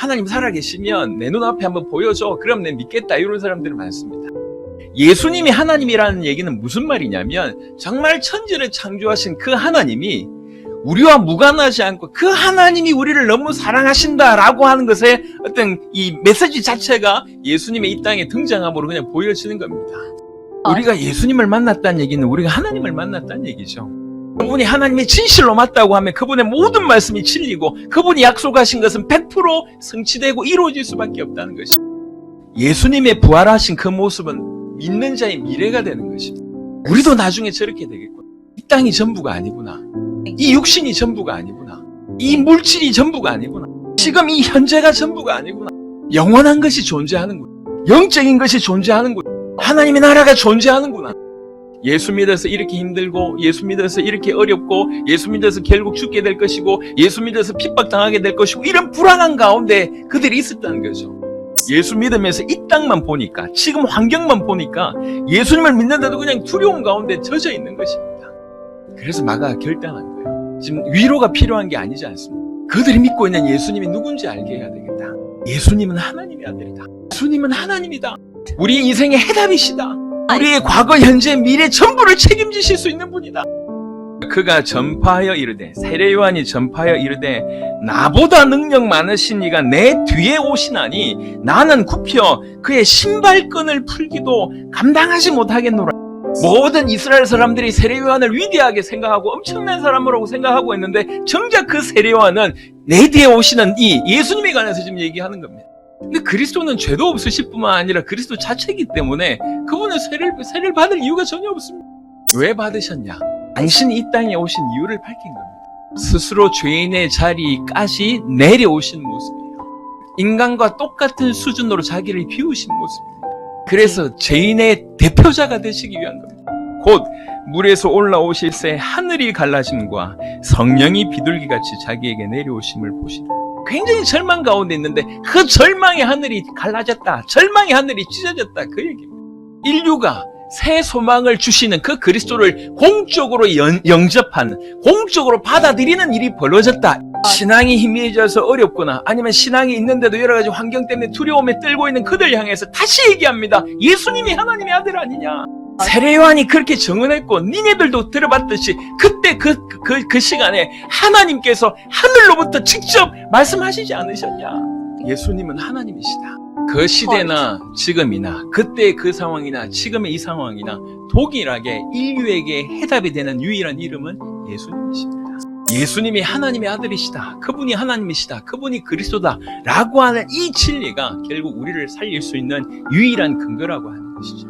하나님 살아계시면 내 눈앞에 한번 보여줘. 그럼 내 믿겠다. 이런 사람들이 많습니다. 예수님이 하나님이라는 얘기는 무슨 말이냐면 정말 천지를 창조하신 그 하나님이 우리와 무관하지 않고 그 하나님이 우리를 너무 사랑하신다라고 하는 것에 어떤 이 메시지 자체가 예수님의 이 땅에 등장함으로 그냥 보여지는 겁니다. 우리가 예수님을 만났다는 얘기는 우리가 하나님을 만났다는 얘기죠. 그분이 하나님의 진실로 맞다고 하면 그분의 모든 말씀이 진리고 그분이 약속하신 것은 100% 성취되고 이루어질 수밖에 없다는 것이. 예수님의 부활하신 그 모습은 믿는 자의 미래가 되는 것입니다. 우리도 나중에 저렇게 되겠구나. 이 땅이 전부가 아니구나. 이 육신이 전부가 아니구나. 이 물질이 전부가 아니구나. 지금 이 현재가 전부가 아니구나. 영원한 것이 존재하는구나. 영적인 것이 존재하는구나. 하나님의 나라가 존재하는구나. 예수 믿어서 이렇게 힘들고, 예수 믿어서 이렇게 어렵고, 예수 믿어서 결국 죽게 될 것이고, 예수 믿어서 핍박당하게 될 것이고, 이런 불안한 가운데 그들이 있었다는 거죠. 예수 믿으면서 이 땅만 보니까, 지금 환경만 보니까, 예수님을 믿는데도 그냥 두려움 가운데 젖어 있는 것입니다. 그래서 마가 결단한 거예요. 지금 위로가 필요한 게 아니지 않습니까? 그들이 믿고 있는 예수님이 누군지 알게 해야 되겠다. 예수님은 하나님의 아들이다. 예수님은 하나님이다. 우리 인생의 해답이시다. 우리의 과거, 현재, 미래 전부를 책임지실 수 있는 분이다. 그가 전파하여 이르되 세례 요한이 전파하여 이르되 나보다 능력 많으신 이가 내 뒤에 오시나니 나는 굽혀 그의 신발끈을 풀기도 감당하지 못하겠노라. 모든 이스라엘 사람들이 세례 요한을 위대하게 생각하고 엄청난 사람이라고 생각하고 있는데 정작 그 세례 요한은 내 뒤에 오시는 이 예수님에 관해서 지금 얘기하는 겁니다. 근데 그리스도는 죄도 없으실 뿐만 아니라 그리스도 자체이기 때문에 그분은 세례를, 세례를 받을 이유가 전혀 없습니다. 왜 받으셨냐? 당신이 이 땅에 오신 이유를 밝힌 겁니다. 스스로 죄인의 자리까지 내려오신 모습이에요. 인간과 똑같은 수준으로 자기를 비우신 모습입니다. 그래서 죄인의 대표자가 되시기 위한 겁니다. 곧 물에서 올라오실 새 하늘이 갈라짐과 성령이 비둘기같이 자기에게 내려오심을 보시니 굉장히 절망 가운데 있는데 그 절망의 하늘이 갈라졌다. 절망의 하늘이 찢어졌다. 그 얘기입니다. 인류가 새 소망을 주시는 그 그리스도를 공적으로 연- 영접하는, 공적으로 받아들이는 일이 벌어졌다. 신앙이 희미해져서 어렵거나 아니면 신앙이 있는데도 여러 가지 환경 때문에 두려움에 떨고 있는 그들 향해서 다시 얘기합니다. 예수님이 하나님의 아들 아니냐. 세례요한이 그렇게 정언했고 니네들도 들어봤듯이 그때 그, 그, 그 시간에 하나님께서 하늘로부터 직접 말씀하시지 않으셨냐. 예수님은 하나님이시다. 그 시대나 지금이나 그때의 그 상황이나 지금의 이 상황이나 동일하게 인류에게 해답이 되는 유일한 이름은 예수님이십니다. 예수님이 하나님의 아들이시다. 그분이 하나님이시다. 그분이 그리스도다. 라고 하는 이 진리가 결국 우리를 살릴 수 있는 유일한 근거라고 하는 것이죠.